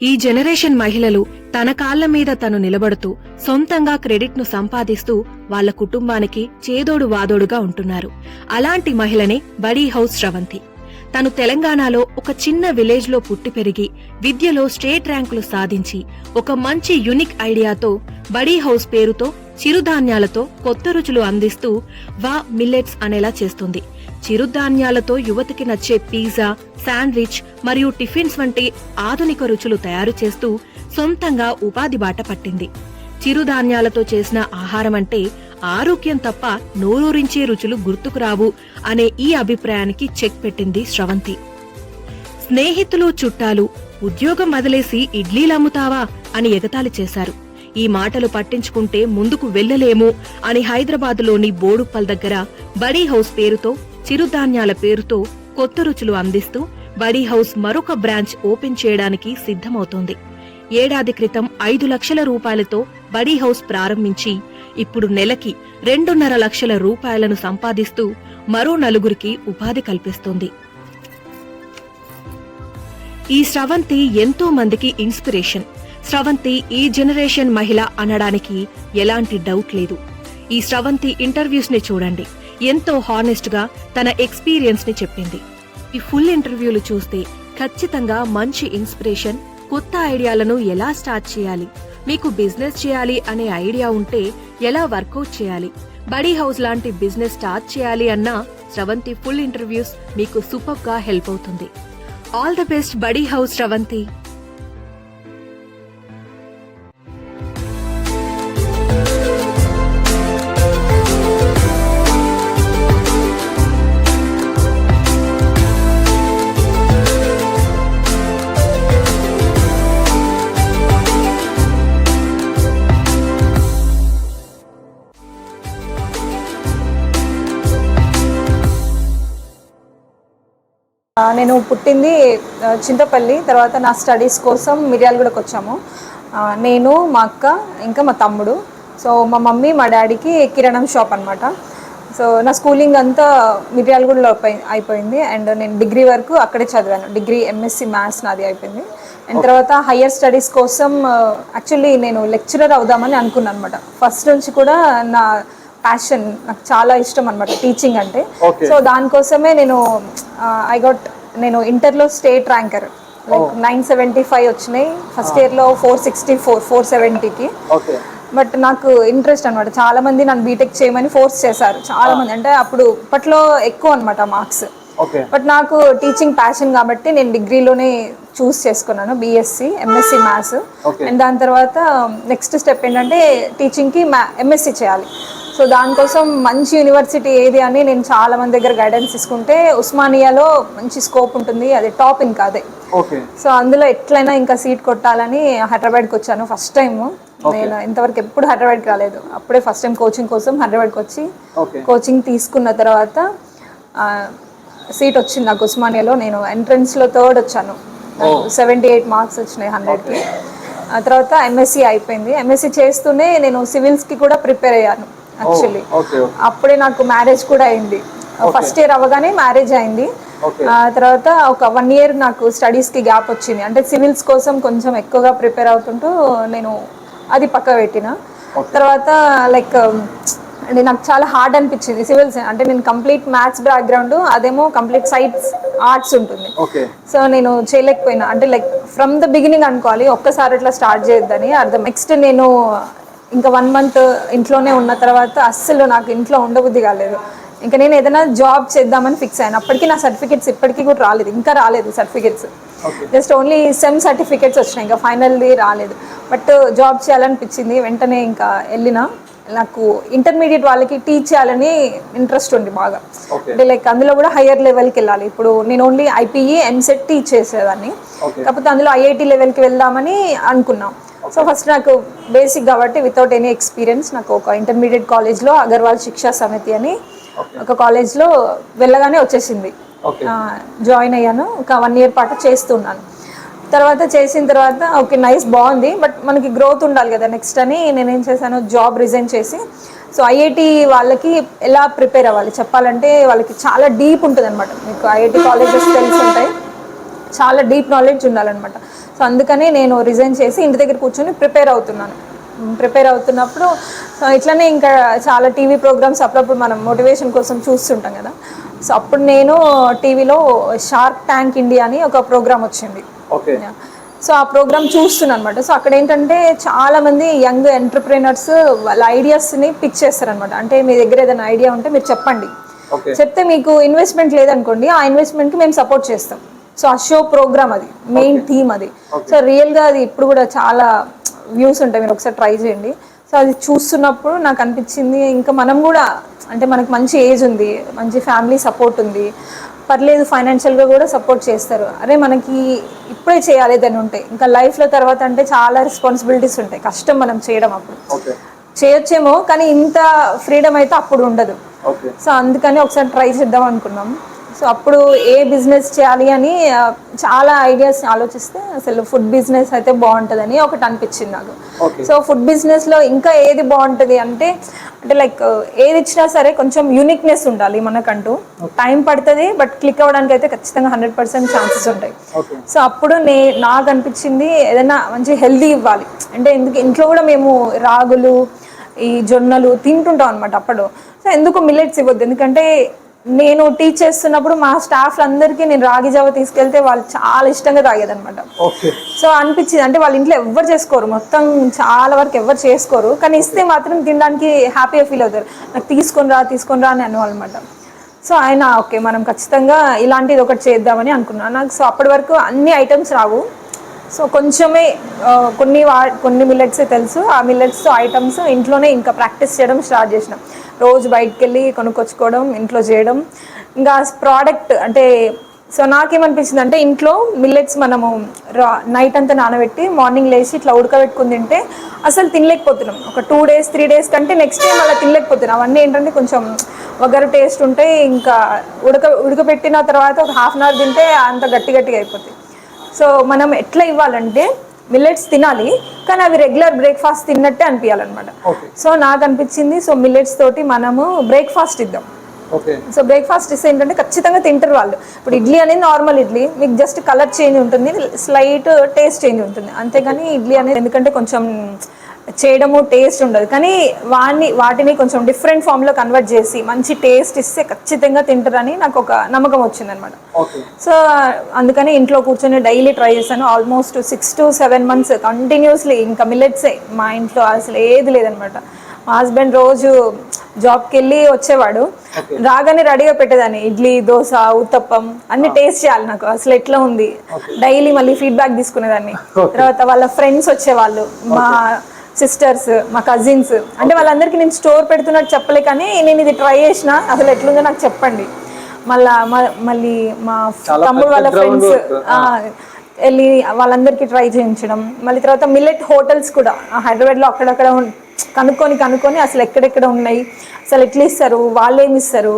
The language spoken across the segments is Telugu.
ఈ జనరేషన్ మహిళలు తన కాళ్ళ మీద తను నిలబడుతూ సొంతంగా క్రెడిట్ను సంపాదిస్తూ వాళ్ళ కుటుంబానికి చేదోడు వాదోడుగా ఉంటున్నారు. అలాంటి మహిళనే బడీ హౌస్ శ్రవంతి తను తెలంగాణలో ఒక చిన్న విలేజ్లో పుట్టి పెరిగి విద్యలో స్టేట్ ర్యాంకులు సాధించి ఒక మంచి యునిక్ ఐడియాతో బడీ హౌస్ పేరుతో చిరుధాన్యాలతో కొత్త రుచులు అందిస్తూ వా మిల్లెట్స్ అనేలా చేస్తుంది. చిరుధాన్యాలతో యువతికి నచ్చే పిజ్జా శాండ్విచ్ మరియు టిఫిన్స్ వంటి ఆధునిక రుచులు తయారు చేస్తూ సొంతంగా ఉపాధి బాట పట్టింది. చిరుధాన్యాలతో చేసిన ఆహారం అంటే ఆరోగ్యం తప్ప నోరూరించే రుచులు గుర్తుకు రావు అనే ఈ అభిప్రాయానికి చెక్ పెట్టింది స్రవంతి. స్నేహితులు చుట్టాలు ఉద్యోగం వదిలేసి ఇడ్లీలమ్ముతావా అని ఎగతాళి చేశారు. ఈ మాటలు పట్టించుకుంటే ముందుకు వెళ్ళలేము అని హైదరాబాద్లోని బోడుప్పల్ దగ్గర బడీ హౌస్ పేరుతో చిరుధాన్యాల పేరుతో కొత్త రుచులు అందిస్తూ బడీ హౌస్ మరొక బ్రాంచ్ ఓపెన్ చేయడానికి సిద్ధమవుతోంది. ఏడాది క్రితం ఐదు లక్షల రూపాయలతో బడీ హౌస్ ప్రారంభించి ఇప్పుడు నెలకి రెండున్నర లక్షల రూపాయలను సంపాదిస్తూ మరో నలుగురికి ఉపాధి కల్పిస్తోంది. ఈ స్రవంతి ఎంతో మందికి ఇన్స్పిరేషన్. స్రవంతి ఈ జనరేషన్ మహిళ అనడానికి ఎలాంటి డౌట్ లేదు. ఈ స్రవంతి ఇంటర్వ్యూస్ని చూడండి. ఎంతో హానెస్ట్గా తన ఎక్స్పీరియన్స్ని చెప్పింది. ఈ ఫుల్ ఇంటర్వ్యూలు చూస్తే ఖచ్చితంగా మంచి ఇన్స్పిరేషన్ కొత్త ఐడియాలను ఎలా స్టార్ట్ చేయాలి మీకు బిజినెస్ చేయాలి అనే ఐడియా ఉంటే ఎలా వర్కౌట్ చేయాలి బడీ హౌస్ లాంటి బిజినెస్ స్టార్ట్ చేయాలి అన్నా స్రవంతి ఫుల్ ఇంటర్వ్యూస్ మీకు సూపర్గా హెల్ప్ అవుతుంది. All the best buddy house Sravanthi. నేను పుట్టింది చింతపల్లి తర్వాత నా స్టడీస్ కోసం మిర్యాలగూడకి వచ్చాము. నేను మా అక్క ఇంకా మా తమ్ముడు. సో మా మమ్మీ మా డాడీకి కిరాణం షాప్ అనమాట సో నా స్కూలింగ్ అంతా మిర్యాలగూడలో అయిపోయింది. అండ్ నేను డిగ్రీ వరకు అక్కడే చదివాను. డిగ్రీ ఎంఎస్సి మ్యాథ్స్ నాది అయిపోయింది. అండ్ తర్వాత హయ్యర్ స్టడీస్ కోసం యాక్చువల్లీ నేను లెక్చరర్ అవుదామని అనుకున్నాను అనమాట ఫస్ట్ నుంచి కూడా నా ప్యాషన్ నాకు చాలా ఇష్టం అనమాట టీచింగ్ అంటే. సో దానికోసమే నేను ఐ గోట్ నేను ఇంటర్లో state ranker like nine seventy five వచ్చినాయి. ఫస్ట్ ఇయర్లో ఫోర్ సిక్స్టీ ఫోర్ ఫోర్ సెవెంటీకి బట్ నాకు ఇంట్రెస్ట్ అనమాట చాలా మంది నన్ను బీటెక్ చేయమని ఫోర్స్ చేశారు. చాలా మంది. అంటే అప్పుడు ఇప్పట్లో ఎక్కువ అనమాట మార్క్స్ బట్ నాకు టీచింగ్ ప్యాషన్ కాబట్టి నేను డిగ్రీలోనే చూస్ చేసుకున్నాను బీఎస్సీ ఎంఎస్సీ మ్యాథ్స్. అండ్ దాని తర్వాత నెక్స్ట్ స్టెప్ ఏంటంటే టీచింగ్కి మ్యా ఎంఎస్సీ చేయాలి. సో దానికోసం మంచి యూనివర్సిటీ ఏది అని నేను చాలా మంది దగ్గర గైడెన్స్ తీసుకుంటే ఉస్మానియాలో మంచి స్కోప్ ఉంటుంది. అది టాప్ ఇంకా అదే సో అందులో ఎట్లయినా ఇంకా సీట్ కొట్టాలని హైదరాబాద్కి వచ్చాను ఫస్ట్ టైం నేను ఇంతవరకు ఎప్పుడు హైదరాబాద్కి రాలేదు. అప్పుడే ఫస్ట్ టైం కోచింగ్ కోసం హైదరాబాద్కి వచ్చి కోచింగ్ తీసుకున్న తర్వాత సీట్ వచ్చింది నాకు ఉస్మానియాలో. నేను ఎంట్రన్స్లో థర్డ్ వచ్చాను. సెవెంటీ ఎయిట్ మార్క్స్ వచ్చినాయి హండ్రెడ్కి ఆ తర్వాత ఎంఎస్సి అయిపోయింది. ఎంఎస్సి చేస్తూనే నేను సివిల్స్కి కూడా ప్రిపేర్ అయ్యాను. యాక్చువల్లీ ఓకే అప్పుడే నాకు మ్యారేజ్ కూడా అయింది. ఫస్ట్ ఇయర్ అవ్వగానే మ్యారేజ్ అయింది. తర్వాత ఒక వన్ ఇయర్ నాకు స్టడీస్కి గ్యాప్ వచ్చింది. అంటే సివిల్స్ కోసం కొంచెం ఎక్కువగా ప్రిపేర్ అవుతుంటూ నేను అది పక్క పెట్టిన. తర్వాత లైక్ అంటే నాకు చాలా హార్డ్ అనిపించింది సివిల్స్ అంటే నేను కంప్లీట్ మ్యాథ్స్ బ్యాక్గ్రౌండ్ అదేమో కంప్లీట్ సైన్స్ ఆర్ట్స్ ఉంటుంది. సో నేను చేయలేకపోయినా. అంటే లైక్ ఫ్రమ్ ద బిగినింగ్ అనుకోవాలి. ఒక్కసారి ఇట్లా స్టార్ట్ చేయొద్దని అర్థం. నెక్స్ట్ నేను ఇంకా వన్ మంత్ ఇంట్లోనే ఉన్న తర్వాత అస్సలు నాకు ఇంట్లో ఉండబుద్ధి కాలేదు. ఇంకా నేను ఏదైనా జాబ్ చేద్దామని ఫిక్స్ అయ్యాను. అప్పటికి నా సర్టిఫికేట్స్ ఇప్పటికీ కూడా రాలేదు. ఇంకా రాలేదు certificates just only sem certificates వచ్చినాయి. ఇంకా ఫైనల్ది రాలేదు. బట్ జాబ్ చేయాలనిపించింది. వెంటనే ఇంకా వెళ్ళిన. నాకు ఇంటర్మీడియట్ వాళ్ళకి టీచ్ చేయాలని ఇంట్రెస్ట్ ఉంది బాగా. అంటే లైక్ అందులో కూడా హయ్యర్ లెవెల్కి వెళ్ళాలి. ఇప్పుడు నేను ఓన్లీ ఐపీఈ ఎంసెట్ టీచ్ చేసేదాన్ని. కాకపోతే అందులో ఐఐటి లెవెల్కి వెళ్దామని అనుకున్నాం. సో ఫస్ట్ నాకు బేసిక్ కాబట్టి వితౌట్ ఎనీ ఎక్స్పీరియన్స్ నాకు ఒక ఇంటర్మీడియట్ కాలేజ్లో అగర్వాల్ శిక్షా సమితి అని ఒక కాలేజ్లో వెళ్ళగానే వచ్చేసింది. జాయిన్ అయ్యాను. ఒక వన్ ఇయర్ పాటు చేస్తున్నాను. తర్వాత చేసిన తర్వాత ఓకే నైస్ బాగుంది. బట్ మనకి గ్రోత్ ఉండాలి కదా నెక్స్ట్ అని నేను ఏం చేశాను? జాబ్ రిజైన్ చేసి. సో ఐఐటి వాళ్ళకి ఎలా ప్రిపేర్ అవ్వాలి? చెప్పాలంటే వాళ్ళకి చాలా డీప్ ఉంటుంది అనమాట మీకు ఐఐటి కాలేజెస్ తెలిసి ఉంటాయి చాలా డీప్ నాలెడ్జ్ ఉండాలన్నమాట. సో అందుకని నేను రిజైన్ చేసి ఇంటి దగ్గర కూర్చొని ప్రిపేర్ అవుతున్నాను. ప్రిపేర్ అవుతున్నప్పుడు సో ఇట్లనే ఇంకా చాలా టీవీ ప్రోగ్రామ్స్ అప్పుడప్పుడు మనం మోటివేషన్ కోసం చూస్తుంటాం కదా. సో అప్పుడు నేను టీవీలో షార్క్ ట్యాంక్ ఇండియా అని ఒక ప్రోగ్రామ్ వచ్చింది. ఓకే. సో ఆ ప్రోగ్రామ్ చూస్తున్నాను అనమాట సో అక్కడ ఏంటంటే చాలా మంది యంగ్ ఎంటర్ప్రీనర్స్ వాళ్ళ ఐడియాస్ని పిచ్ చేస్తారనమాట అంటే మీ దగ్గర ఏదైనా ఐడియా ఉంటే మీరు చెప్పండి. చెప్తే మీకు ఇన్వెస్ట్మెంట్ లేదనుకోండి ఆ ఇన్వెస్ట్మెంట్కి మేము సపోర్ట్ చేస్తాం. సో ఆ షో ప్రోగ్రామ్ అది మెయిన్ థీమ్ అది. సో రియల్గా అది ఇప్పుడు కూడా చాలా వ్యూస్ ఉంటాయి. మీరు ఒకసారి ట్రై చేయండి. సో అది చూస్తున్నప్పుడు నాకు అనిపించింది ఇంకా మనం కూడా అంటే మనకు మంచి ఏజ్ ఉంది మంచి ఫ్యామిలీ సపోర్ట్ ఉంది. పర్లేదు ఫైనాన్షియల్గా కూడా సపోర్ట్ చేస్తారు. అరే మనకి ఇప్పుడే చేయాలి ఏదైనా ఉంటాయి ఇంకా లైఫ్లో తర్వాత అంటే చాలా రెస్పాన్సిబిలిటీస్ ఉంటాయి. కష్టం మనం చేయడం అప్పుడు. చేయొచ్చేమో కానీ ఇంత ఫ్రీడమ్ అయితే అప్పుడు ఉండదు. సో అందుకని ఒకసారి ట్రై చేద్దాం అనుకున్నాం. సో అప్పుడు ఏ బిజినెస్ చేయాలి అని చాలా ఐడియాస్ ఆలోచిస్తే అసలు ఫుడ్ బిజినెస్ అయితే బాగుంటుందని ఒకటి అనిపించింది నాకు. సో ఫుడ్ బిజినెస్లో ఇంకా ఏది బాగుంటుంది అంటే అంటే లైక్ ఏది ఇచ్చినా సరే కొంచెం యూనిక్నెస్ ఉండాలి మనకంటూ. టైం పడుతుంది బట్ క్లిక్ అవ్వడానికి అయితే ఖచ్చితంగా హండ్రెడ్ పర్సెంట్ ఛాన్సెస్ ఉంటాయి. సో అప్పుడు నే నాకు అనిపించింది ఏదైనా మంచి హెల్దీ ఇవ్వాలి. అంటే ఎందుకు ఇంట్లో కూడా మేము రాగులు ఈ జొన్నలు తింటుంటాం అనమాట అప్పుడు సో ఎందుకు మిల్లెట్స్ ఇవ్వద్దు? ఎందుకంటే నేను టీచ్ చేస్తున్నప్పుడు మా స్టాఫ్ అందరికీ నేను రాగి జావ తీసుకెళ్తే వాళ్ళు చాలా ఇష్టంగా తాగేదన్నమాట. ఓకే. సో అనిపించింది. అంటే వాళ్ళ ఇంట్లో ఎవ్వరు చేసుకోరు. మొత్తం చాలా వరకు ఎవరు చేసుకోరు. కానీ ఇస్తే మాత్రం తినడానికి హ్యాపీగా ఫీల్ అవుతారు. నాకు తీసుకొని రా తీసుకొని రా అని అనేవాళ్ళమాట సో ఆయన ఓకే మనం ఖచ్చితంగా ఇలాంటిది ఒకటి చేద్దామని అనుకున్నాను. నాకు సో అప్పటి వరకు అన్ని ఐటమ్స్ రావు. సో కొంచెమే కొన్ని వా కొన్ని మిల్లెట్సే తెలుసు. ఆ మిల్లెట్స్తో ఐటమ్స్ ఇంట్లోనే ఇంకా ప్రాక్టీస్ చేయడం స్టార్ట్ చేసినాం. రోజు బయటకు వెళ్ళి కొనుక్కొచ్చుకోవడం ఇంట్లో చేయడం. ఇంకా ప్రోడక్ట్ అంటే సో నాకేమనిపించింది అంటే ఇంట్లో మిల్లెట్స్ మనము రా నైట్ అంతా నానబెట్టి మార్నింగ్ లేచి ఇట్లా ఉడకబెట్టుకుని తింటే అసలు తినలేకపోతున్నాం. ఒక టూ డేస్ త్రీ డేస్ కంటే నెక్స్ట్ డే అలా తినలేకపోతున్నాం. అవన్నీ ఏంటంటే కొంచెం వగరు టేస్ట్ ఉంటాయి. ఇంకా ఉడక ఉడకబెట్టిన తర్వాత ఒక హాఫ్ అన్ అవర్ తింటే అంత గట్టి గట్టిగా అయిపోతాయి సో మనం ఎట్లా ఇవ్వాలంటే మిల్లెట్స్ తినాలి కానీ అవి రెగ్యులర్ బ్రేక్ఫాస్ట్ తిన్నట్టే అనిపించాలన్నమాట సో నాకు అనిపించింది సో మిల్లెట్స్ తోటి మనము బ్రేక్ఫాస్ట్ ఇద్దాం. సో బ్రేక్ఫాస్ట్ ఇస్తే ఏంటంటే ఖచ్చితంగా తింటారు వాళ్ళు. ఇప్పుడు ఇడ్లీ అనేది నార్మల్ ఇడ్లీ మీకు జస్ట్ కలర్ చేంజ్ ఉంటుంది స్లైట్ టేస్ట్ చేంజ్ ఉంటుంది. అంతేగాని ఇడ్లీ అనేది ఎందుకంటే కొంచెం చేయడము టేస్ట్ ఉండదు. కానీ వాడిని వాటిని కొంచెం డిఫరెంట్ ఫామ్లో కన్వర్ట్ చేసి మంచి టేస్ట్ ఇస్తే ఖచ్చితంగా తింటారని నాకు ఒక నమ్మకం వచ్చిందనమాట. ఓకే సో అందుకని ఇంట్లో కూర్చొని డైలీ ట్రై చేశాను. Almost six to seven months continuously ఇంకా మిల్లెట్సే మా ఇంట్లో అసలు ఏది లేదనమాట. మా హస్బెండ్ రోజు జాబ్కి వెళ్ళి వచ్చేవాడు. రాగానే రెడీగా పెట్టేదాన్ని. ఇడ్లీ దోశ ఉత్తప్పం అన్ని టేస్ట్ చేయాలి నాకు. అసలు ఎట్లా ఉంది? డైలీ మళ్ళీ ఫీడ్బ్యాక్ తీసుకునేదాన్ని. తర్వాత వాళ్ళ ఫ్రెండ్స్ వచ్చేవాళ్ళు. మా సిస్టర్స్ మా కజిన్స్. అంటే వాళ్ళందరికీ నేను స్టోర్ పెడుతున్నట్టు చెప్పలే కానీ నేను ఇది ట్రై చేసిన అసలు ఎట్లుందో నాకు చెప్పండి. మళ్ళా మళ్ళీ మా తమ్ముడు వాళ్ళ ఫ్రెండ్స్. వెళ్ళి వాళ్ళందరికీ ట్రై చేయించడం. మళ్ళీ తర్వాత మిల్లెట్ హోటల్స్ కూడా హైదరాబాద్లో అక్కడక్కడ కనుక్కొని కనుక్కొని అసలు ఎక్కడెక్కడ ఉన్నాయి. అసలు ఎట్లా ఇస్తారు? వాళ్ళు ఏమి ఇస్తారు?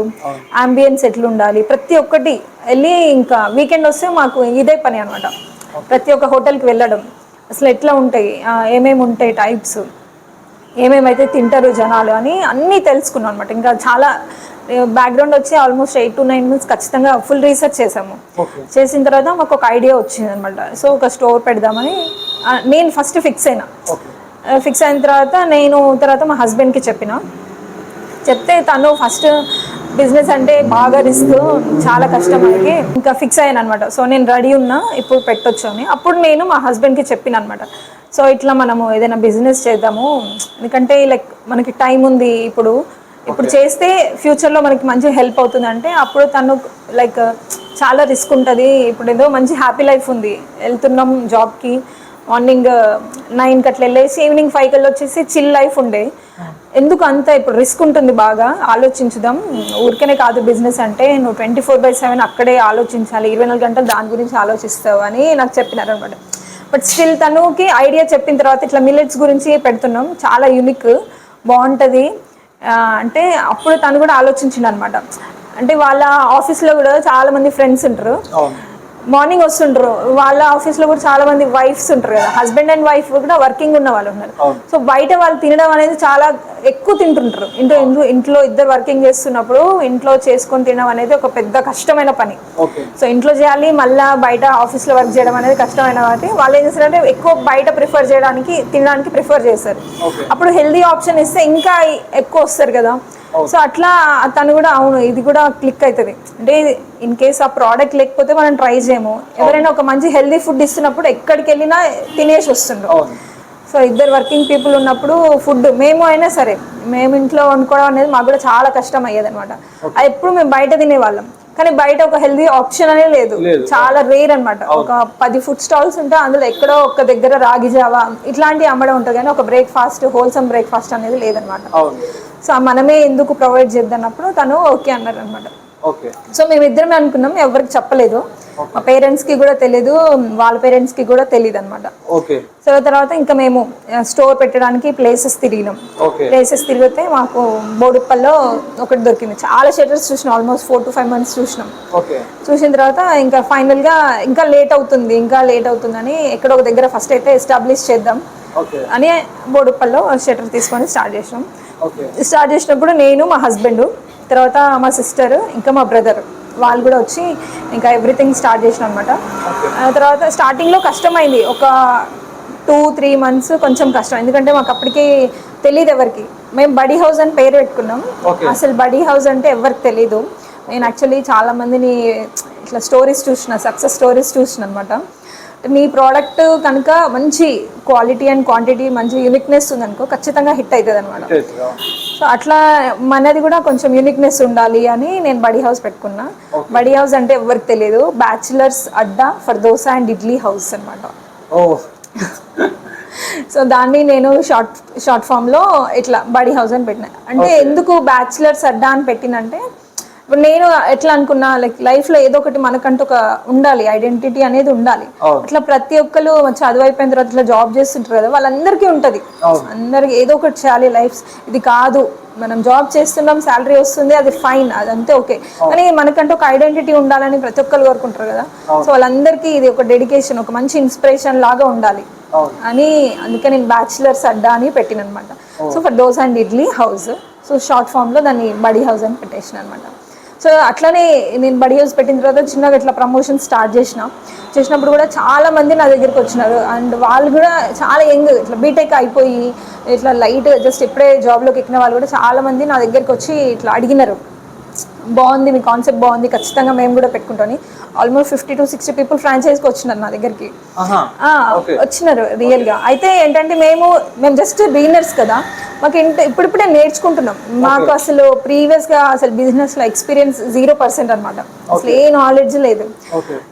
అంబియన్స్ ఎట్లా ఉండాలి ప్రతి ఒక్కటి వెళ్ళి ఇంకా వీకెండ్ వస్తే మాకు ఇదే పని అనమాట ప్రతి ఒక్క హోటల్కి వెళ్ళడం. అసలు ఎట్లా ఉంటాయి? ఏమేమి ఉంటాయి టైప్స్ ఏమేమైతే తింటారు జనాలు అని అన్నీ తెలుసుకున్నాం అనమాట ఇంకా చాలా బ్యాక్గ్రౌండ్ వచ్చి almost eight to nine months ఖచ్చితంగా ఫుల్ రీసెర్చ్ చేసాము చేసిన తర్వాత మాకు ఒక ఐడియా వచ్చింది అనమాట సో ఒక స్టోర్ పెడదామని నేను ఫస్ట్ ఫిక్స్ అయినా. ఫిక్స్ అయిన తర్వాత నేను తర్వాత మా హస్బెండ్కి చెప్పిన. చెప్తే తను ఫస్ట్ బిజినెస్ అంటే బాగా రిస్క్ చాలా కష్టం మనకి ఇంకా ఫిక్స్ అయ్యాను అనమాట సో నేను రెడీ ఉన్నా ఇప్పుడు పెట్టొచ్చు అని అప్పుడు నేను మా హస్బెండ్కి చెప్పిన అనమాట సో ఇట్లా మనము ఏదైనా బిజినెస్ చేద్దాము. ఎందుకంటే లైక్ మనకి టైం ఉంది ఇప్పుడు. ఇప్పుడు చేస్తే ఫ్యూచర్లో మనకి మంచి హెల్ప్ అవుతుంది అంటే అప్పుడు తను లైక్ చాలా రిస్క్ ఉంటుంది. ఇప్పుడు ఏదో మంచి హ్యాపీ లైఫ్ ఉంది. వెళ్తున్నాం జాబ్కి. మార్నింగ్ నైన్కి అట్లా వెళ్ళేసి ఈవినింగ్ ఫైవ్ కల్లా వచ్చేసి చిల్ లైఫ్ ఉండే. ఎందుకు అంత ఇప్పుడు రిస్క్ ఉంటుంది బాగా? ఆలోచించుదాం. ఊరికనే కాదు బిజినెస్ అంటే నువ్వు ట్వంటీ ఫోర్ బై సెవెన్ అక్కడే ఆలోచించాలి. ఇరవై నాలుగు గంటలు దాని గురించి ఆలోచిస్తావు అని నాకు చెప్పినారు అనమాట బట్ స్టిల్ తనుకి ఐడియా చెప్పిన తర్వాత ఇట్లా మిల్లెట్స్ గురించి పెడుతున్నాం. చాలా యూనిక్ బాగుంటుంది. అంటే అప్పుడు తను కూడా ఆలోచించిండు అనమాట అంటే వాళ్ళ ఆఫీస్లో కూడా చాలా మంది ఫ్రెండ్స్ ఉంటారు. మార్నింగ్ వస్తుంటారు. వాళ్ళ ఆఫీస్లో కూడా చాలా మంది వైఫ్స్ ఉంటారు కదా. హస్బెండ్ అండ్ వైఫ్ కూడా వర్కింగ్ ఉన్న వాళ్ళు ఉన్నారు. సో బయట వాళ్ళు తినడం అనేది చాలా ఎక్కువ తింటుంటారు. ఇంట్లో ఇంట్లో ఇంట్లో ఇద్దరు వర్కింగ్ చేస్తున్నప్పుడు ఇంట్లో చేసుకొని తినడం అనేది ఒక పెద్ద కష్టమైన పని. సో ఇంట్లో చేయాలి మళ్ళీ బయట ఆఫీస్లో వర్క్ చేయడం అనేది కష్టమైన కాబట్టి వాళ్ళు ఏం చేస్తారంటే ఎక్కువ బయట ప్రిఫర్ చేయడానికి తినడానికి ప్రిఫర్ చేస్తారు. అప్పుడు హెల్దీ ఆప్షన్ ఇస్తే ఇంకా ఎక్కువ వస్తారు కదా. సో అట్లా తను కూడా అవును ఇది కూడా క్లిక్ అవుతుంది అంటే ఇన్ కేస్ ఆ ప్రోడక్ట్ లేకపోతే మనం ట్రై చేయము. ఎవరైనా ఒక మంచి హెల్దీ ఫుడ్ ఇస్తున్నప్పుడు ఎక్కడికి వెళ్ళినా తినేసి వస్తుండ్రు. సో ఇద్దరు వర్కింగ్ పీపుల్ ఉన్నప్పుడు ఫుడ్ మేము అయినా సరే మేము ఇంట్లో వండుకోవడం అనేది మాకు కూడా చాలా కష్టం అయ్యేది అనమాట అది ఎప్పుడు మేము బయట తినేవాళ్ళం. కానీ బయట ఒక హెల్దీ ఆప్షన్ అనేది లేదు. చాలా రేర్ అన్నమాట. ఒక పది ఫుడ్ స్టాల్స్ ఉంటే అందులో ఎక్కడో ఒక దగ్గర రాగి జావా ఇట్లాంటివి అమ్మడం ఉంటుంది. కానీ ఒక బ్రేక్ఫాస్ట్ హోల్సమ్ బ్రేక్ఫాస్ట్ అనేది లేదనమాట సో మనమే ఎందుకు ప్రొవైడ్ చేద్దన్నప్పుడు తను ఓకే అన్నారు అనమాట ఓకే. సో మేము ఇద్దరమే అనుకున్నాం ఎవరికి చెప్పలేదు. మా పేరెంట్స్కి కూడా తెలియదు వాళ్ళ పేరెంట్స్కి కూడా తెలియదు అనమాట సో తర్వాత ఇంకా మేము స్టోర్ పెట్టడానికి ప్లేసెస్ తిరిగినాం. ప్లేసెస్ తిరిగితే మాకు బోడుప్పల్లో ఒకటి దొరికింది. చాలా షెటర్స్ చూసినాం almost four to five months చూసినాం. చూసిన తర్వాత ఇంకా ఫైనల్గా ఇంకా లేట్ అవుతుంది ఇంకా లేట్ అవుతుందని ఎక్కడో ఒక దగ్గర ఫస్ట్ అయితే ఎస్టాబ్లిష్ చేద్దాం అని బోడుప్పల్లో షెటర్ తీసుకొని స్టార్ట్ చేసినాం. స్టార్ట్ చేసినప్పుడు నేను మా హస్బెండ్ తర్వాత మా సిస్టర్ ఇంకా మా బ్రదర్ వాళ్ళు కూడా వచ్చి ఇంకా ఎవ్రీథింగ్ స్టార్ట్ చేసిన అనమాట తర్వాత స్టార్టింగ్లో కష్టమైంది. ఒక టూ త్రీ మంత్స్ కొంచెం కష్టం. ఎందుకంటే మాకు అప్పటికి తెలియదు ఎవరికి. మేము బడీ హౌస్ అని పేరు పెట్టుకున్నాం. అసలు బడీ హౌస్ అంటే ఎవరికి తెలీదు. నేను యాక్చువల్లీ చాలా మందిని ఇట్లా స్టోరీస్ చూసిన సక్సెస్ స్టోరీస్ చూసిన అనమాట మీ ప్రోడక్ట్ కనుక మంచి క్వాలిటీ అండ్ క్వాంటిటీ మంచి యూనిక్నెస్ ఉందనుకో ఖచ్చితంగా హిట్ అవుతుంది అనమాట సో అట్లా మనది కూడా కొంచెం యూనిక్నెస్ ఉండాలి అని నేను బడీ హౌస్ పెట్టుకున్నా. బడీ హౌస్ అంటే ఎవరికి తెలియదు bachelors Adda for dosa and idli house అనమాట సో దాన్ని నేను షార్ట్ షార్ట్ ఫామ్లో ఇట్లా బడీ హౌస్ అని పెట్టిన. అంటే ఎందుకు బ్యాచిలర్స్ అడ్డా అని పెట్టినంటే ఇప్పుడు నేను ఎట్లా అనుకున్నా లైక్ లైఫ్లో ఏదో ఒకటి మనకంటూ ఒక ఉండాలి ఐడెంటిటీ అనేది ఉండాలి. అట్లా ప్రతి ఒక్కరు చదువు అయిపోయిన తర్వాత ఇట్లా జాబ్ చేస్తుంటారు కదా వాళ్ళందరికీ ఉంటుంది. అందరికి ఏదో ఒకటి చేయాలి లైఫ్ ఇది కాదు. మనం జాబ్ చేస్తున్నాం శాలరీ వస్తుంది అది ఫైన్ అదంతే ఓకే కానీ మనకంటూ ఒక ఐడెంటిటీ ఉండాలని ప్రతి ఒక్కరు కోరుకుంటారు కదా. సో వాళ్ళందరికీ ఇది ఒక డెడికేషన్ ఒక మంచి ఇన్స్పిరేషన్ లాగా ఉండాలి. అని అందుకే నేను బ్యాచిలర్స్ అడ్డా అని పెట్టిన అనమాట so for dosa and idli house so short ఫామ్లో దాన్ని బడీ హౌస్ అని పెట్టేసిన అనమాట సో అట్లనే నేను బడి హౌస్ పెట్టిన తర్వాత చిన్నగా ఇట్లా ప్రమోషన్ స్టార్ట్ చేసిన. చేసినప్పుడు కూడా చాలా మంది నా దగ్గరికి వచ్చినారు. అండ్ వాళ్ళు కూడా చాలా యంగ్ ఇట్లా బీటెక్ అయిపోయి ఇట్లా లైట్ జస్ట్ ఇప్పుడే జాబ్లోకి ఎక్కిన వాళ్ళు కూడా చాలా మంది నా దగ్గరికి వచ్చి ఇట్లా అడిగినారు. బాగుంది మీ కాన్సెప్ట్ బాగుంది ఖచ్చితంగా మేము కూడా పెట్టుకుంటాం almost fifty to sixty people ఫ్రాంచైజ్కి వచ్చినారు నా దగ్గరికి. వచ్చినారు రియల్గా అయితే ఏంటంటే మేము మేము జస్ట్ బిగినర్స్ కదా. మాకు ఇంత ఇప్పుడిప్పుడే నేర్చుకుంటున్నాం. మాకు అసలు ప్రీవియస్గా అసలు బిజినెస్లో ఎక్స్పీరియన్స్ జీరో పర్సెంట్ అనమాట అసలు ఏ నాలెడ్జ్ లేదు.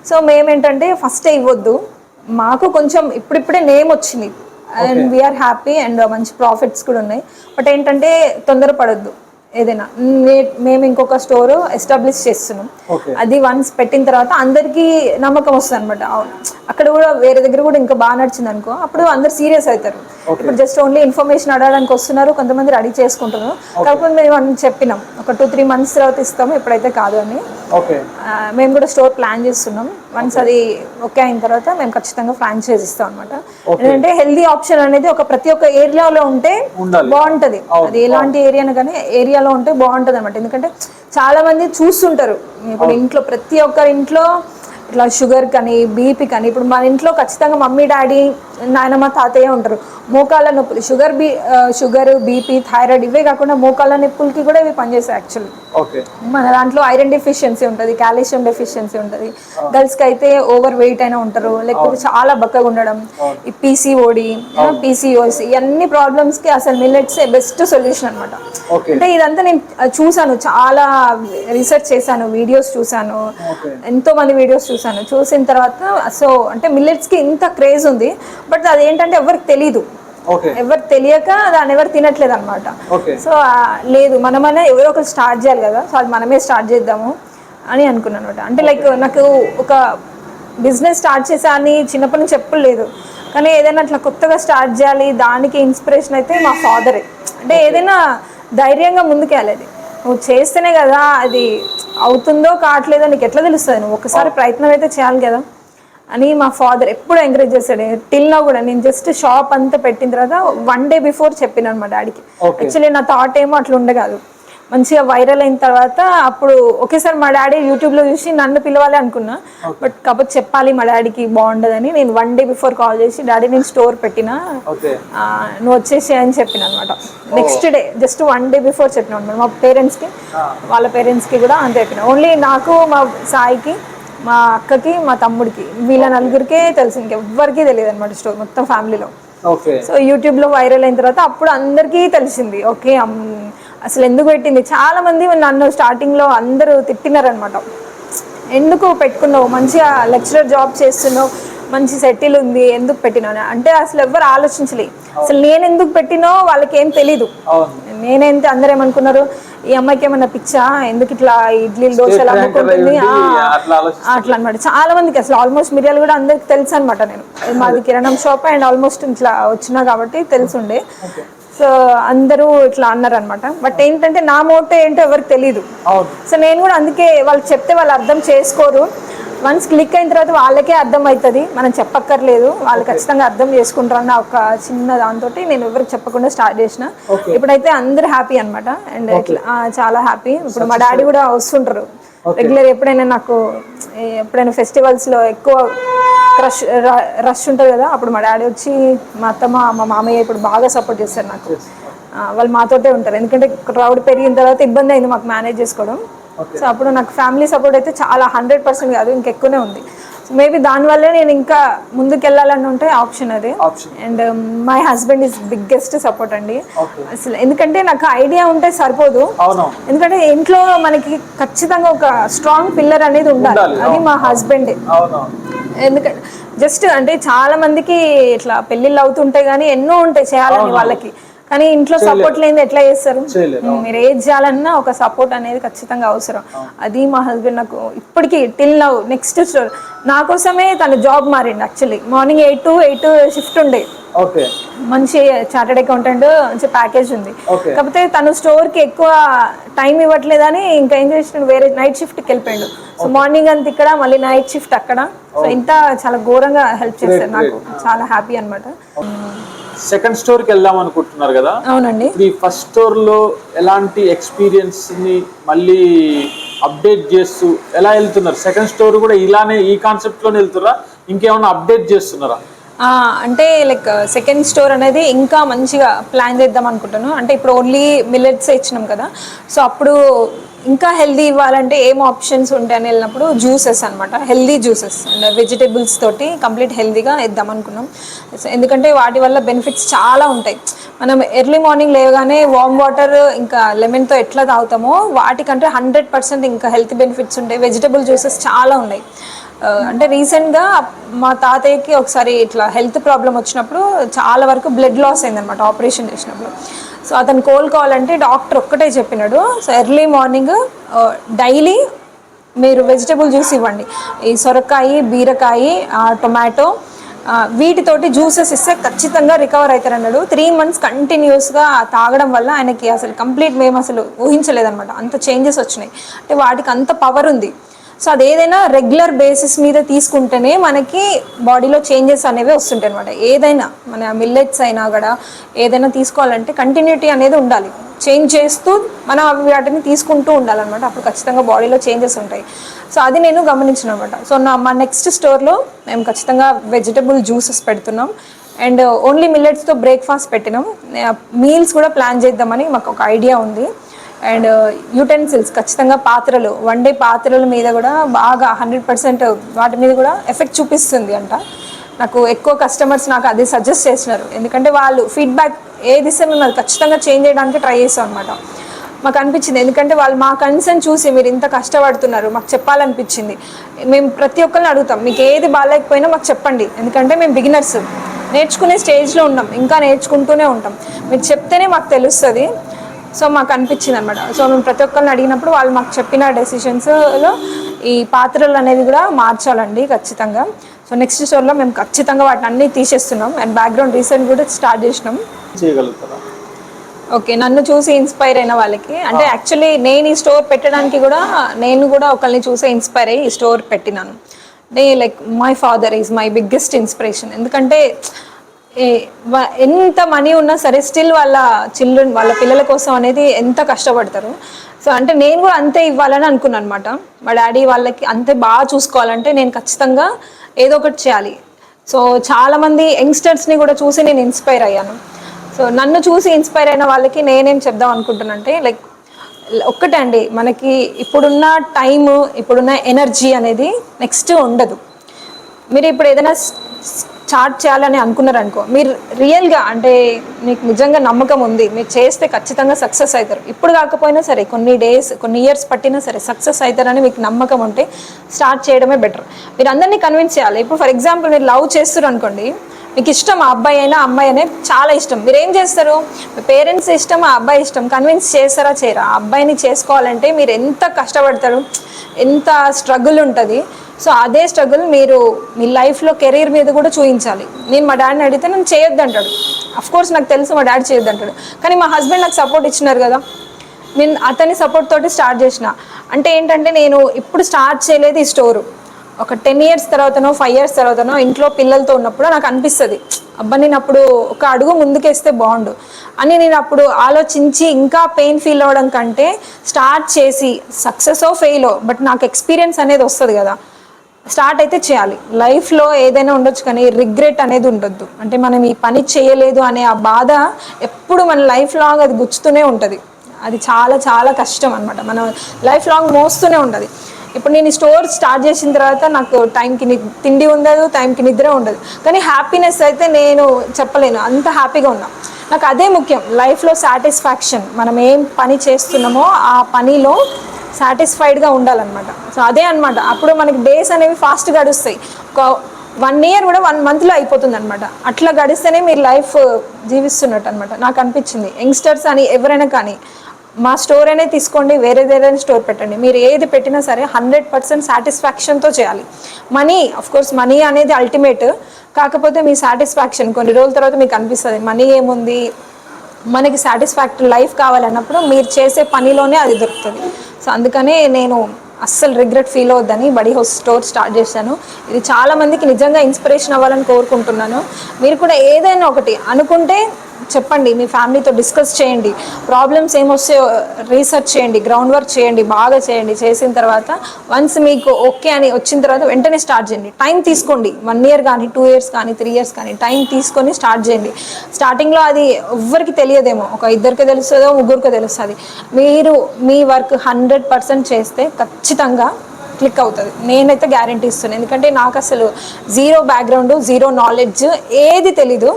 సో మేమేంటంటే ఫస్ట్ ఇవ్వద్దు. మాకు కొంచెం ఇప్పుడిప్పుడే నేమ్ వచ్చింది. And we are happy and మంచి ప్రాఫిట్స్ కూడా ఉన్నాయి. బట్ ఏంటంటే తొందరపడొద్దు. ఏదైనా. మేము ఇంకొక స్టోర్ ఎస్టాబ్లిష్ చేస్తున్నాం. అది వన్స్ పెట్టిన తర్వాత అందరికీ నమ్మకం వస్తుంది అనమాట అక్కడ కూడా వేరే దగ్గర కూడా ఇంకా బాగా నడిచింది అనుకో అప్పుడు అందరు సీరియస్ అవుతారు. ఇప్పుడు జస్ట్ ఓన్లీ ఇన్ఫర్మేషన్ అడగడానికి వస్తున్నారు కొంతమంది రెడీ చేసుకుంటున్నారు. కాకపోతే మేము చెప్పినాం. ఒక టూ త్రీ మంత్స్ తర్వాత ఇస్తాము ఇప్పుడైతే కాదు అని. మేము కూడా స్టోర్ ప్లాన్ చేస్తున్నాం. వన్స్ అది ఓకే అయిన తర్వాత మేము ఖచ్చితంగా ఫ్రాంచైజ్ ఇస్తాం అనమాట ఎందుకంటే హెల్దీ ఆప్షన్ అనేది ఒక ప్రతి ఒక్క ఏరియాలో ఉంటే. బాగుంటది. అది ఎలాంటి ఏరియాను కానీ ఏరియాలో ఉంటే బాగుంటది అనమాట ఎందుకంటే చాలా మంది చూస్తుంటారు. ఇప్పుడు ఇంట్లో ప్రతి ఒక్కరి ఇంట్లో ఇట్లా షుగర్ కానీ బీపీ కానీ ఇప్పుడు మన ఇంట్లో ఖచ్చితంగా మమ్మీ డాడీ నాయనమ్మ తాతయ్య ఉంటారు. మోకాళ్ళ నొప్పులు sugar B sugar BP thyroid ఇవే కాకుండా మోకాళ్ళ నొప్పులకి కూడా ఇవి పనిచేస్తాయి యాక్చువల్లీ ఓకే మన దాంట్లో ఐరన్ డెఫిషియన్సీ ఉంటుంది కాల్షియం డెఫిషియన్సీ ఉంటుంది. గర్ల్స్కి అయితే ఓవర్ వెయిట్ అయినా ఉంటారు లేకపోతే చాలా బక్కగా ఉండడం ఈ పీసీఓడి పీసీఓస్ ఇవన్నీ ప్రాబ్లమ్స్కి అసలు మిల్లెట్స్ బెస్ట్ సొల్యూషన్ అనమాట అంటే ఇదంతా నేను చూసాను చాలా రీసెర్చ్ చేశాను వీడియోస్ చూసాను ఎంతో మంది వీడియోస్ చూసాను చూసిన తర్వాత సో అంటే మిల్లెట్స్కి ఇంత క్రేజ్ ఉంది బట్ అదేంటంటే ఎవరికి తెలీదు. ఎవరు తెలియక దాన్ని ఎవరు తినట్లేదు అనమాట సో లేదు మనమనే ఎవరో ఒకరు స్టార్ట్ చేయాలి కదా సో అది మనమే స్టార్ట్ చేద్దాము అని అనుకున్నాను అనమాట అంటే లైక్ నాకు ఒక బిజినెస్ స్టార్ట్ చేసా అని చిన్నప్పటి నుంచి ఎప్పుడు లేదు. కానీ ఏదైనా అట్లా కొత్తగా స్టార్ట్ చేయాలి దానికి ఇన్స్పిరేషన్ అయితే మా ఫాదరే అంటే ఏదైనా ధైర్యంగా ముందుకెళ్ళేది. నువ్వు చేస్తేనే కదా అది అవుతుందో కావట్లేదో నీకు ఎట్లా తెలుస్తుంది? నువ్వు ఒకసారి ప్రయత్నం అయితే చేయాలి కదా. అని మా ఫాదర్ ఎప్పుడు ఎంకరేజ్ చేస్తాడు. టిల్ నా కూడా నేను జస్ట్ షాప్ అంతా పెట్టిన తర్వాత వన్ డే బిఫోర్ చెప్పినాను మా డాడీకి. యాక్చువల్లీ నా థాట్ ఏమో అట్లా ఉండే కాదు మంచిగా వైరల్ అయిన తర్వాత అప్పుడు ఒకేసారి మా డాడీ యూట్యూబ్లో చూసి నన్ను పిలవాలి అనుకున్నా. బట్ కాకపోతే చెప్పాలి మా డాడీకి బాగుండదని. నేను వన్ డే బిఫోర్ కాల్ చేసి డాడీ నేను స్టోర్ పెట్టినా? నువ్వు వచ్చేసి అని చెప్పిన అనమాట next day just one day before చెప్పిన అనమాట. మా పేరెంట్స్కి వాళ్ళ పేరెంట్స్కి కూడా అంతే చెప్పిన. ఓన్లీ నాకు మా సాయికి మా అక్కకి మా తమ్ముడికి వీళ్ళ నలుగురికే తెలుసు. ఇంకెవ్వరికీ తెలియదు అనమాట స్టోర్ మొత్తం ఫ్యామిలీలో. సో యూట్యూబ్లో వైరల్ అయిన తర్వాత అప్పుడు అందరికీ తెలిసింది. ఓకే అసలు ఎందుకు పెట్టింది? చాలా మంది నన్ను స్టార్టింగ్లో అందరూ తిట్టినారనమాట ఎందుకు పెట్టుకున్నావు? మంచిగా లెక్చరర్ జాబ్ చేస్తున్నావు మంచి సెటిల్ ఉంది ఎందుకు పెట్టినావు అంటే అసలు ఎవ్వరు ఆలోచించలే. అసలు నేను ఎందుకు పెట్టినో వాళ్ళకి ఏం తెలీదు. నేనైతే అందరు ఏమనుకున్నారు ఈ అమ్మాయికి ఏమన్నా పిచ్చా? ఎందుకు ఇట్లా ఇడ్లీలు దోశలు అమ్ముకుంటుంది. అట్లా అనమాట చాలా మందికి అసలు ఆల్మోస్ట్ మిరియాలు కూడా అందరికి తెలుసు అనమాట నేను. మాది కిరాణం షాప్ అండ్ ఆల్మోస్ట్ ఇట్లా వచ్చినా కాబట్టి తెలుసుండే. సో అందరూ ఇట్లా అన్నారు అనమాట బట్ ఏంటంటే నా మోటో ఏంటో ఎవరికి తెలియదు అవును. సో నేను కూడా అందుకే వాళ్ళు చెప్తే వాళ్ళు అర్థం చేసుకోరు. వన్స్ క్లిక్ అయిన తర్వాత వాళ్ళకే అర్థం అవుతుంది మనం చెప్పక్కర్లేదు. వాళ్ళు ఖచ్చితంగా అర్థం చేసుకుంటారు అన్న ఒక చిన్న దాంతో నేను ఎవరికి చెప్పకుండా స్టార్ట్ చేసిన. ఇప్పుడైతే అందరూ హ్యాపీ అనమాట అండ్ చాలా హ్యాపీ. ఇప్పుడు మా డాడీ కూడా వస్తుంటారు. రెగ్యులర్ ఎప్పుడైనా నాకు ఎప్పుడైనా ఫెస్టివల్స్లో ఎక్కువ క్రష్ రష్ ఉంటుంది కదా అప్పుడు మా డాడీ వచ్చి మా అత్తమ్మ మా మామయ్య ఇప్పుడు బాగా సపోర్ట్ చేస్తారు నాకు. వాళ్ళు మాతోటే ఉంటారు. ఎందుకంటే క్రౌడ్ పెరిగిన తర్వాత ఇబ్బంది అయింది మాకు మేనేజ్ చేసుకోవడం. సో అప్పుడు నాకు ఫ్యామిలీ సపోర్ట్ అయితే చాలా హండ్రెడ్ పర్సెంట్ కాదు ఇంకెక్కువనే ఉంది. మేబీ దానివల్లే నేను ఇంకా ముందుకు వెళ్ళాలని ఉంటే ఆప్షన్ అది. And my husband is biggest support అండి. అసలు ఎందుకంటే నాకు ఐడియా ఉంటే సరిపోదు. ఎందుకంటే ఇంట్లో మనకి ఖచ్చితంగా ఒక స్ట్రాంగ్ పిల్లర్ అనేది ఉండాలి. అది మా హస్బెండ్ ఎందుకంటే జస్ట్ అంటే చాలా మందికి ఇట్లా పెళ్ళిళ్ళు అవుతుంటాయి కానీ ఎన్నో ఉంటాయి చేయాలని వాళ్ళకి. కానీ ఇంట్లో సపోర్ట్ లేని ఎట్లా చేస్తారు? మీరు ఏది చేయాలన్నా ఒక సపోర్ట్ అనేది ఖచ్చితంగా అవసరం. అది మా హస్బెండ్ నాకు ఇప్పటికీ టిల్ నవ్ నెక్స్ట్ నా కోసమే తను job మారిండు actually morning eight to eight shift ఉండే. మంచి చార్టెడ్ అకౌంటెంట్ మంచి ప్యాకేజ్ ఉంది. కాకపోతే తను స్టోర్కి ఎక్కువ టైం ఇవ్వట్లేదని ఇంకా ఏం చేసిన వేరే నైట్ షిఫ్ట్కి వెళ్ళిపోయాడు. సో మార్నింగ్ అంత ఇక్కడ మళ్ళీ నైట్ షిఫ్ట్ అక్కడ. సో ఇంత చాలా ఘోరంగా హెల్ప్ చేస్తారు నాకు. చాలా హ్యాపీ అన్నమాట. సెకండ్ స్టోర్కి వెళ్దాం అనుకుంటున్నారు కదా? అవునండి. ఈ ఫస్ట్ స్టోర్లో ఎలాంటి ఎక్స్పీరియన్స్ని మళ్ళీ అప్డేట్ చేస్తూ ఎలా వెళ్తున్నారు? సెకండ్ స్టోర్ కూడా ఇలానే ఈ కాన్సెప్ట్లోనే వెళ్తున్నారా ఇంకేమైనా అప్డేట్ చేస్తున్నారా? అంటే లైక్ సెకండ్ స్టోర్ అనేది ఇంకా మంచిగా ప్లాన్ చేద్దాం అనుకుంటాను అంటే ఇప్పుడు ఓన్లీ మిల్లెట్స్ ఇచ్చినాం కదా. సో అప్పుడు ఇంకా హెల్దీ ఇవ్వాలంటే ఏం ఆప్షన్స్ ఉంటాయని వెళ్ళినప్పుడు జ్యూసెస్ అనమాట హెల్దీ జ్యూసెస్. అండ్ వెజిటేబుల్స్ తోటి కంప్లీట్ హెల్దీగా ఇద్దాం అనుకున్నాం. ఎందుకంటే వాటి వల్ల బెనిఫిట్స్ చాలా ఉంటాయి. మనం ఎర్లీ మార్నింగ్ లేవగానే వామ్ వాటర్ ఇంకా లెమన్తో ఎట్లా తాగుతామో వాటికంటే హండ్రెడ్ పర్సెంట్ ఇంకా హెల్త్ బెనిఫిట్స్ ఉంటాయి. వెజిటబుల్ జ్యూసెస్ చాలా ఉన్నాయి. అంటే రీసెంట్గా మా తాతయ్యకి ఒకసారి ఇట్లా హెల్త్ ప్రాబ్లం వచ్చినప్పుడు చాలా వరకు బ్లడ్ లాస్ అయిందనమాట ఆపరేషన్ చేసినప్పుడు. సో అతను కోలుకోవాలంటే డాక్టర్ ఒక్కటే చెప్పినాడు. సో ఎర్లీ మార్నింగ్ డైలీ మీరు వెజిటబుల్ జ్యూస్ ఇవ్వండి. ఈ సొరకాయ బీరకాయ టొమాటో వీటితోటి జ్యూసెస్ ఇస్తే ఖచ్చితంగా రికవర్ అవుతారు అన్నాడు త్రీ మంత్స్ కంటిన్యూస్గా తాగడం వల్ల ఆయనకి అసలు కంప్లీట్ మేము అసలు ఊహించలేదన్నమాట. అంత చేంజెస్ వచ్చినాయి. అంటే వాటికి అంత పవర్ ఉంది. సో అది ఏదైనా రెగ్యులర్ బేసిస్ మీద తీసుకుంటేనే మనకి బాడీలో చేంజెస్ అనేవి వస్తుంటాయి అనమాట ఏదైనా మన మిల్లెట్స్ అయినా కూడా ఏదైనా తీసుకోవాలంటే కంటిన్యూటీ అనేది ఉండాలి. చేంజ్ చేస్తూ మనం అవి వాటిని తీసుకుంటూ ఉండాలన్నమాట. అప్పుడు ఖచ్చితంగా బాడీలో చేంజెస్ ఉంటాయి. సో అది నేను గమనించిన అనమాట సో నా మా నెక్స్ట్ స్టోర్లో మేము ఖచ్చితంగా వెజిటబుల్ జ్యూసెస్ పెడుతున్నాం. అండ్ ఓన్లీ మిల్లెట్స్తో బ్రేక్ఫాస్ట్ పెట్టినాం. మీల్స్ కూడా ప్లాన్ చేద్దామని మాకు ఒక ఐడియా ఉంది. అండ్ uh, యూటెన్సిల్స్ ఖచ్చితంగా పాత్రలు వండే పాత్రల మీద కూడా బాగా హండ్రెడ్ పర్సెంట్ వాటి మీద కూడా ఎఫెక్ట్ చూపిస్తుంది అంట. నాకు ఎక్కువ కస్టమర్స్ నాకు అది సజెస్ట్ చేసినారు ఎందుకంటే వాళ్ళు ఫీడ్బ్యాక్ ఏది ఇస్తే మేము అది ఖచ్చితంగా చేంజ్ చేయడానికి ట్రై చేస్తాం అనమాట మాకు అనిపించింది. ఎందుకంటే వాళ్ళు మా కన్సర్న్ చూసి మీరు ఇంత కష్టపడుతున్నారు మాకు చెప్పాలనిపించింది. మేము ప్రతి ఒక్కరిని అడుగుతాం మీకు ఏది బాగాలేకపోయినా మాకు చెప్పండి. ఎందుకంటే మేము బిగినర్స్ నేర్చుకునే స్టేజ్లో ఉన్నాం ఇంకా నేర్చుకుంటూనే ఉంటాం. మీరు చెప్తేనే మాకు తెలుస్తుంది. సో మాకు అనిపించింది అనమాట సో మేము ప్రతి ఒక్కరిని అడిగినప్పుడు వాళ్ళు మాకు చెప్పిన డెసిషన్స్లో ఈ పాత్రలు అనేది కూడా మార్చాలండి ఖచ్చితంగా. సో నెక్స్ట్ స్టోర్లో మేము ఖచ్చితంగా వాటిని అన్నీ తీసేస్తున్నాం. అండ్ బ్యాక్గ్రౌండ్ రీసెంట్ కూడా స్టార్ట్ చేసినాం. చేయగలుగుతారా? ఓకే నన్ను చూసి ఇన్స్పైర్ అయిన వాళ్ళకి. అంటే యాక్చువల్లీ నేను ఈ స్టోర్ పెట్టడానికి కూడా నేను కూడా ఒకరిని చూసే ఇన్స్పైర్ అయ్యి ఈ స్టోర్ పెట్టినాను. అంటే like my father is my biggest inspiration ఎందుకంటే ఎంత మనీ ఉన్నా సరే స్టిల్ వాళ్ళ చిల్డ్రన్ వాళ్ళ పిల్లల కోసం అనేది ఎంత కష్టపడతారు. సో అంటే నేను కూడా అంతే ఇవ్వాలని అనుకున్నాను అనమాట మా డాడీ వాళ్ళకి అంతే బాగా చూసుకోవాలంటే నేను ఖచ్చితంగా ఏదో ఒకటి చేయాలి. సో చాలామంది యంగ్స్టర్స్ని కూడా చూసి నేను ఇన్స్పైర్ అయ్యాను. సో నన్ను చూసి ఇన్స్పైర్ అయిన వాళ్ళకి నేనేం చెప్దాం అనుకుంటున్నానంటే లైక్ ఒక్కటే అండి మనకి ఇప్పుడున్న టైము ఇప్పుడున్న ఎనర్జీ అనేది నెక్స్ట్ ఉండదు. మీరు ఇప్పుడు ఏదైనా స్టార్ట్ చేయాలని అనుకున్నారనుకో మీరు రియల్గా అంటే మీకు నిజంగా నమ్మకం ఉంది మీరు చేస్తే ఖచ్చితంగా సక్సెస్ అవుతారు. ఇప్పుడు కాకపోయినా సరే కొన్ని డేస్ కొన్ని ఇయర్స్ పట్టినా సరే సక్సెస్ అవుతారని మీకు నమ్మకం ఉంటే స్టార్ట్ చేయడమే బెటర్ మీరు అందరినీ కన్విన్స్ చేయాలి. ఇప్పుడు ఫర్ ఎగ్జాంపుల్ మీరు లవ్ చేస్తారు అనుకోండి మీకు ఇష్టం ఆ అబ్బాయి అయినా అమ్మాయి అయినా చాలా ఇష్టం. మీరు ఏం చేస్తారు? మీ పేరెంట్స్ ఇష్టం ఆ అబ్బాయి ఇష్టం కన్విన్స్ చేస్తారా చేయరా? ఆ అబ్బాయిని చేసుకోవాలంటే మీరు ఎంత కష్టపడతారు ఎంత స్ట్రగుల్ ఉంటుంది సో అదే స్ట్రగుల్ మీరు మీ లైఫ్లో కెరీర్ మీద కూడా చూపించాలి. నేను మా డాడీని అడిగితే నేను చేయొద్దు అంటాడు కోర్స్ నాకు తెలుసు మా డాడీ చేయొద్దు అంటాడు కానీ మా హస్బెండ్ నాకు సపోర్ట్ ఇచ్చినారు కదా. నేను అతని సపోర్ట్ తోటి స్టార్ట్ చేసిన. అంటే ఏంటంటే నేను ఇప్పుడు స్టార్ట్ చేయలేదు ఈ స్టోరు ఒక టెన్ ఇయర్స్ తర్వాతనో ఫైవ్ ఇయర్స్ తర్వాతనో ఇంట్లో పిల్లలతో ఉన్నప్పుడు నాకు అనిపిస్తుంది. అబ్బా నేను అప్పుడు ఒక అడుగు ముందుకేస్తే బాగుండు. అని నేను అప్పుడు ఆలోచించి ఇంకా పెయిన్ ఫీల్ అవ్వడం కంటే స్టార్ట్ చేసి సక్సెస్ ఫెయిల్ బట్ నాకు ఎక్స్పీరియన్స్ అనేది వస్తుంది కదా. స్టార్ట్ అయితే చేయాలి. లైఫ్లో ఏదైనా ఉండొచ్చు కానీ రిగ్రెట్ అనేది ఉండొద్దు. అంటే మనం ఈ పని చేయలేదు అనే ఆ బాధ ఎప్పుడు మన లైఫ్ లాంగ్ అది గుచ్చుతూనే ఉంటుంది. అది చాలా చాలా కష్టం అనమాట మనం లైఫ్ లాంగ్ మోస్తూనే ఉంటుంది. ఇప్పుడు నేను ఈ స్టోర్ స్టార్ట్ చేసిన తర్వాత నాకు టైంకి ని- తిండి ఉండదు టైంకి నిద్ర ఉండదు. కానీ హ్యాపీనెస్ అయితే నేను చెప్పలేను. అంత హ్యాపీగా ఉన్నా. నాకు అదే ముఖ్యం. లైఫ్లో సాటిస్ఫాక్షన్ మనం ఏం పని చేస్తున్నామో ఆ పనిలో సాటిస్ఫైడ్గా ఉండాలన్నమాట. సో అదే అనమాట అప్పుడు మనకి డేస్ అనేవి ఫాస్ట్ గడుస్తాయి. ఒక వన్ ఇయర్ కూడా వన్ మంత్లో అయిపోతుంది అనమాట అట్లా గడిస్తేనే మీరు లైఫ్ uh, జీవిస్తున్నట్టు అనమాట నాకు అనిపించింది. యంగ్స్టర్స్ అని ఎవరైనా కానీ మా స్టోర్ అనే తీసుకోండి వేరే వేరే స్టోర్ పెట్టండి. మీరు ఏది పెట్టినా సరే హండ్రెడ్ పర్సెంట్ సాటిస్ఫాక్షన్తో చేయాలి. మనీ అఫ్ కోర్స్ మనీ అనేది అల్టిమేట్ కాకపోతే మీ సాటిస్ఫాక్షన్ కొన్ని రోజుల తర్వాత మీకు అనిపిస్తుంది మనీ ఏముంది? మనకి సాటిస్ఫాక్టరీ లైఫ్ కావాలన్నప్పుడు మీరు చేసే పనిలోనే అది దొరుకుతుంది. సో అందుకనే నేను అస్సలు రిగ్రెట్ ఫీల్ అవద్దని బడీ హౌస్ స్టోర్ స్టార్ట్ చేశాను. ఇది చాలామందికి నిజంగా ఇన్స్పిరేషన్ అవ్వాలని కోరుకుంటున్నాను. మీరు కూడా ఏదైనా ఒకటి అనుకుంటే చెప్పండి మీ ఫ్యామిలీతో డిస్కస్ చేయండి. ప్రాబ్లమ్స్ ఏమొస్తే రీసెర్చ్ చేయండి గ్రౌండ్ వర్క్ చేయండి బాగా చేయండి. చేసిన తర్వాత వన్స్ మీకు ఓకే అని వచ్చిన తర్వాత వెంటనే స్టార్ట్ చేయండి. టైం తీసుకోండి. వన్ ఇయర్ కానీ టూ ఇయర్స్ కానీ త్రీ ఇయర్స్ కానీ టైం తీసుకొని స్టార్ట్ చేయండి. స్టార్టింగ్లో అది ఎవ్వరికి తెలియదేమో. ఒక ఇద్దరికి తెలుస్తుందో ముగ్గురికి తెలుస్తుంది. మీరు మీ వర్క్ హండ్రెడ్ పర్సెంట్ చేస్తే ఖచ్చితంగా క్లిక్ అవుతుంది. నేనైతే గ్యారంటీ ఇస్తున్నాను ఎందుకంటే నాకు అసలు జీరో బ్యాక్గ్రౌండ్ జీరో నాలెడ్జ్ ఏది తెలీదు.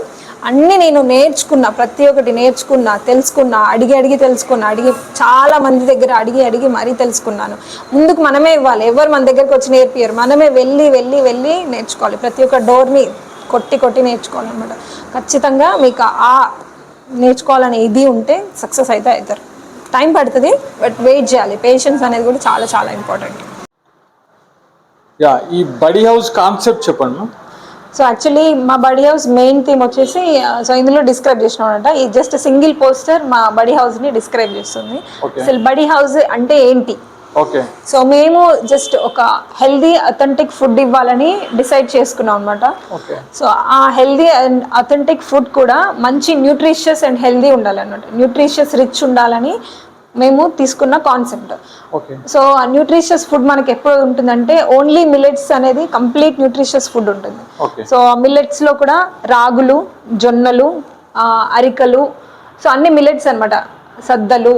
అన్నీ నేను నేర్చుకున్నా ప్రతి ఒక్కటి నేర్చుకున్నా తెలుసుకున్నా అడిగి అడిగి తెలుసుకున్నా అడిగి చాలా మంది దగ్గర అడిగి అడిగి మరీ తెలుసుకున్నాను. ముందుకు మనమే ఇవ్వాలి. ఎవరు మన దగ్గరకు వచ్చి నేర్పియరు మనమే వెళ్ళి వెళ్ళి వెళ్ళి నేర్చుకోవాలి. ప్రతి ఒక్క డోర్ని కొట్టి కొట్టి నేర్చుకోవాలి అనమాట ఖచ్చితంగా మీకు ఆ నేర్చుకోవాలనే ఇది ఉంటే సక్సెస్ అయితే అవుతారు. టైం పడుతుంది బట్ వెయిట్ చేయాలి. పేషెన్స్ అనేది కూడా చాలా చాలా ఇంపార్టెంట్. యా ఈ బడీ హౌస్ కాన్సెప్ట్ చెప్పండి సో యాక్చువల్లీ మా బడీ హౌస్ మెయిన్ థీమ్ వచ్చేసి సో ఇందులో డిస్క్రైబ్ చేసినామంట ఈ జస్ట్ సింగిల్ పోస్టర్ మా బడీ హౌస్ని డిస్క్రైబ్ చేస్తుంది. అసలు బడీ హౌస్ అంటే ఏంటి? ఓకే సో మేము జస్ట్ ఒక హెల్దీ అథెంటిక్ ఫుడ్ ఇవ్వాలని డిసైడ్ చేసుకున్నాం అనమాట సో ఆ హెల్దీ అండ్ అథెంటిక్ ఫుడ్ కూడా మంచి న్యూట్రిషియస్ అండ్ హెల్దీ ఉండాలన్నమాట. న్యూట్రిషియస్ రిచ్ ఉండాలని మేము తీసుకున్న కాన్సెప్ట్ సో న్యూట్రిషియస్ ఫుడ్ మనకి ఎప్పుడు ఉంటుందంటే ఓన్లీ మిల్లెట్స్ అనేది కంప్లీట్ న్యూట్రిషియస్ ఫుడ్ ఉంటుంది. సో మిల్లెట్స్లో కూడా రాగులు జొన్నలు అరికలు సో అన్ని మిల్లెట్స్ అన్నమాట. సద్దలు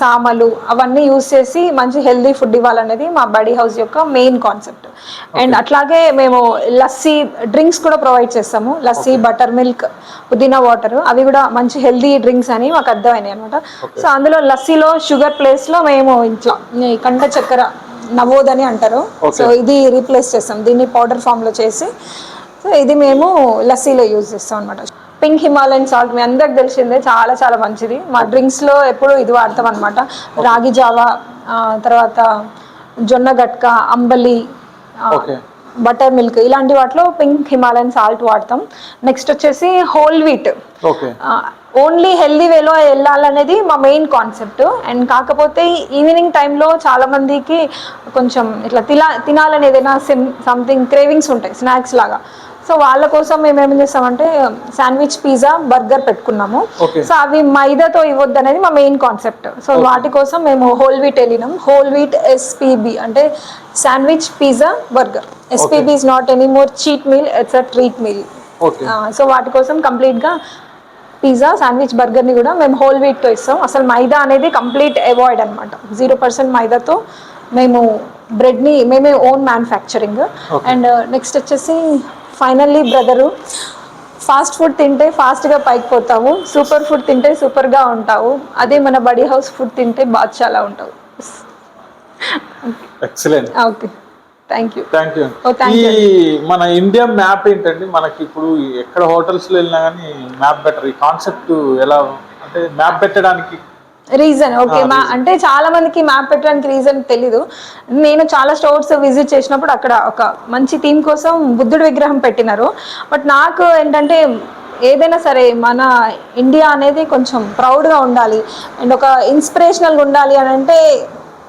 సామలు అవన్నీ యూస్ చేసి మంచి హెల్దీ ఫుడ్ ఇవ్వాలనేది మా బడీ హౌస్ యొక్క మెయిన్ కాన్సెప్ట్. అండ్ అట్లాగే మేము లస్సీ డ్రింక్స్ కూడా ప్రొవైడ్ చేస్తాము. లస్సీ బటర్ మిల్క్ పుదీనా వాటర్ అవి కూడా మంచి హెల్దీ డ్రింక్స్ అని మాకు అర్థమైనాయి అనమాట సో అందులో లస్సీలో షుగర్ ప్లేస్లో మేము ఇట్లా కంట చక్కెర నవోదని అంటారు. సో ఇది రీప్లేస్ చేస్తాం. దీన్ని పౌడర్ ఫామ్లో చేసి సో ఇది మేము లస్సీలో యూజ్ చేస్తాం అనమాట పింక్ హిమాలయన్ సాల్ట్ మీ అందరికి తెలిసిందే చాలా చాలా మంచిది. మా డ్రింక్స్లో ఎప్పుడు ఇది వాడతాం అనమాట రాగి జావా తర్వాత జొన్న గట్క అంబలి బటర్ మిల్క్ ఇలాంటి వాటిలో పింక్ హిమాలయన్ సాల్ట్ వాడతాం. నెక్స్ట్ వచ్చేసి హోల్ వీట్. ఓన్లీ హెల్దీ వేలో వెళ్ళాలనేది మా మెయిన్ కాన్సెప్ట్. అండ్ కాకపోతే ఈవినింగ్ టైంలో చాలా మందికి కొంచెం ఇట్లా తిలా తినాలని ఏదైనా సిమ్ సంథింగ్ క్రేవింగ్స్ ఉంటాయి స్నాక్స్ లాగా. సో వాళ్ళ కోసం మేము ఏం చేస్తామంటే శాండ్విచ్ పిజ్జా బర్గర్ పెట్టుకున్నాము. సో అవి మైదాతో ఇవ్వద్దు అనేది మా మెయిన్ కాన్సెప్ట్ సో వాటి కోసం మేము హోల్ వీట్ వెళ్ళినాం. హోల్ వీట్ ఎస్పీబీ అంటే sandwich pizza burger SPB is not any more cheat meal it's a treat meal so వాటి కోసం కంప్లీట్గా పిజ్జా శాండ్విచ్ బర్గర్ని కూడా మేము హోల్ వీట్తో ఇస్తాం. అసలు మైదా అనేది కంప్లీట్ అవాయిడ్ అనమాట జీరో పర్సెంట్ మైదాతో మేము బ్రెడ్ని మేమే ఓన్ మ్యానుఫ్యాక్చరింగ్ అండ్ నెక్స్ట్ వచ్చేసి ఫైనల్లీ బ్రదరు ఫాస్ట్ ఫుడ్ తింటే ఫాస్ట్గా పైకి పోతావు సూపర్ ఫుడ్ తింటే సూపర్గా ఉంటావు అదే మన బడీ హౌస్ ఫుడ్ తింటే బాద్షాలా ఉంటావు. Excellent. Okay. Thank you. Thank you. ఈ మన ఇండియా మ్యాప్ ఏంటండి? మనకి ఇప్పుడు ఎక్కడ హోటల్స్లో వెళ్ళినా కానీ మ్యాప్ బెటర్. ఈ కాన్సెప్ట్ ఎలా అంటే మ్యాప్ పెట్టడానికి రీజన్ ఓకే మా అంటే చాలా మందికి మ్యాప్ పెట్టడానికి రీజన్ తెలీదు. నేను చాలా స్టోర్స్ విజిట్ చేసినప్పుడు అక్కడ ఒక మంచి థీమ్ కోసం బుద్ధుడి విగ్రహం పెట్టినారు. బట్ నాకు ఏంటంటే ఏదైనా సరే మన ఇండియా అనేది కొంచెం ప్రౌడ్గా ఉండాలి. అండ్ ఒక ఇన్స్పిరేషనల్గా ఉండాలి అని అంటే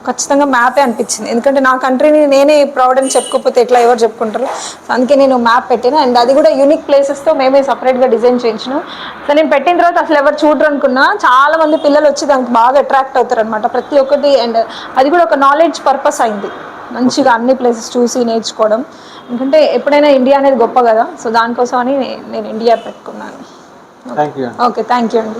ఖచ్చితంగా మ్యాపే అనిపించింది. ఎందుకంటే నా కంట్రీని నేనే ప్రౌడ్ అని చెప్పుకోకపోతే ఎట్లా ఎవరు చెప్పుకుంటారు? సో అందుకే నేను మ్యాప్ పెట్టాను. అండ్ అది కూడా యూనిక్ ప్లేసెస్తో మేమే సపరేట్గా డిజైన్ చేయించినాం. సో నేను పెట్టిన తర్వాత అసలు ఎవరు చూడరు అనుకున్నా. చాలా మంది పిల్లలు వచ్చి దానికి బాగా అట్రాక్ట్ అవుతారు అనమాట ప్రతి ఒక్కటి. అండ్ అది కూడా ఒక నాలెడ్జ్ పర్పస్ అయింది. మంచిగా అన్ని ప్లేసెస్ చూసి నేర్చుకోవడం. ఎందుకంటే ఎప్పుడైనా ఇండియా అనేది గొప్ప కదా. సో దానికోసం అని నేను ఇండియా పెట్టుకున్నాను. ఓకే థ్యాంక్ యూ అండి.